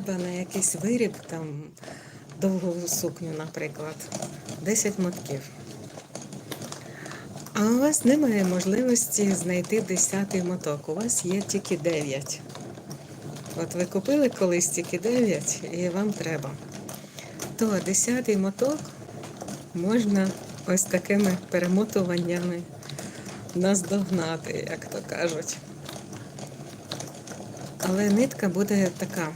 треба на якийсь виріб, там довгу сукню, наприклад, 10 мотків. А у вас немає можливості знайти 10 моток. У вас є тільки 9. От ви купили колись тільки 9 і вам треба. То 10 моток можна ось такими перемотуваннями наздогнати, як то кажуть. Але нитка буде така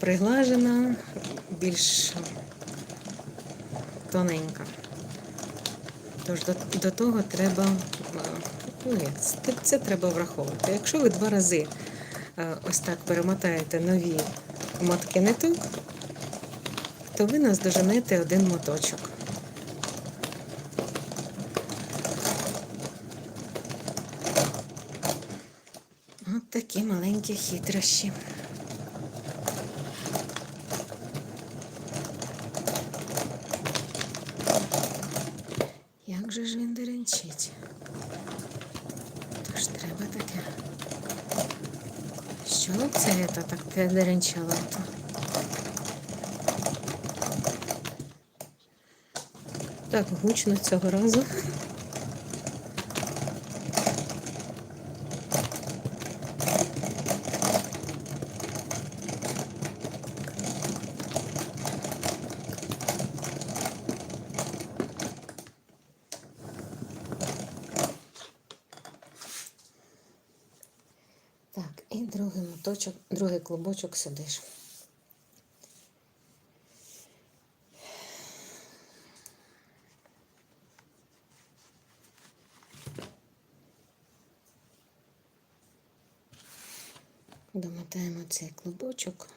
приглажена, більш тоненька. Тож до, до того треба, е, ну, ні, це, це треба враховувати. Якщо ви два рази е, ось так перемотаєте нові мотки ниток, то ви наздоженете один моточок. От такі маленькі хитрощі. Як же ж він деренчить? Тож треба таке. Що це це таке деренчало? Так, гучно цього разу. Так, і другий моточок, другий клубочок сюди ж. Домотаємо цей клубочок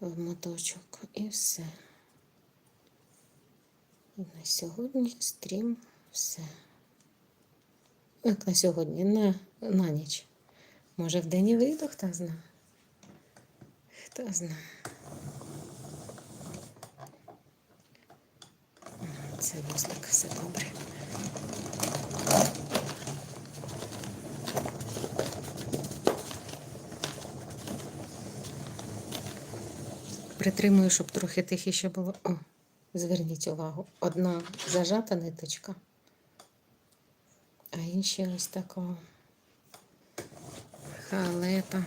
в моточок і все. І на сьогодні стрім все. Як на сьогодні, на, на ніч. Може, в день і вийду, хто знає. Хто знає. Це вузлик, все добре. Притримую, щоб трохи тихіше було. О, зверніть увагу. Одна зажата ниточка, а інші ось такого халепа.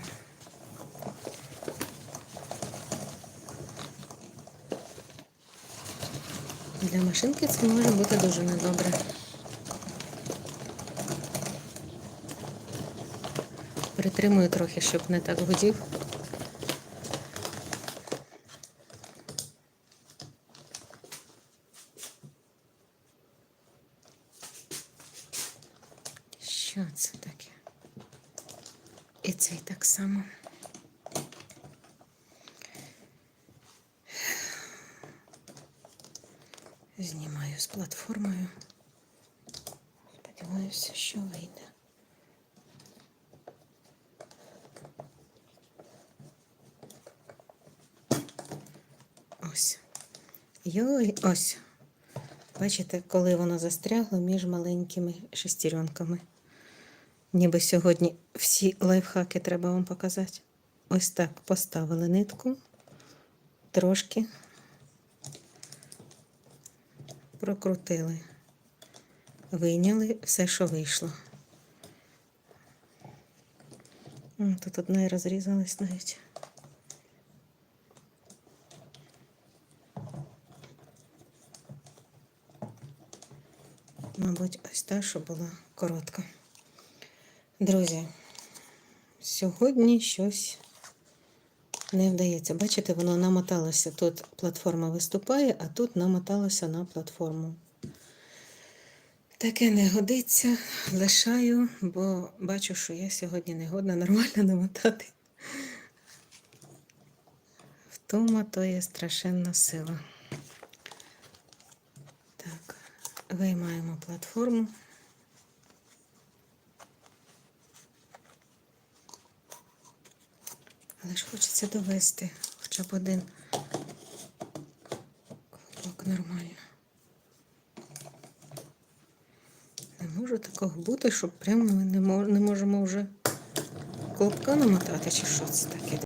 Для машинки це може бути дуже недобре. Притримую трохи, щоб не так гудів. Що це таке? І цей так само. Знімаю з платформою. Сподіваюся, що вийде. Ось. Йой, ось. Бачите, коли воно застрягло між маленькими шестеренками. Ніби сьогодні всі лайфхаки треба вам показати. Ось так поставили нитку, трошки прокрутили, вийняли все, що вийшло. Тут одна і розрізалась навіть. Мабуть, ось та, що була коротка. Друзі, сьогодні щось не вдається. Бачите, воно намоталося. Тут платформа виступає, а тут намоталося на платформу. Таке не годиться, лишаю, бо бачу, що я сьогодні не годна нормально намотати. Втома то є страшенна сила. Так, виймаємо платформу. Але ж хочеться довести хоча б один клубок нормально. Не може такого бути, щоб прямо ми не, можемо вже клубка намотати, чи що це таке.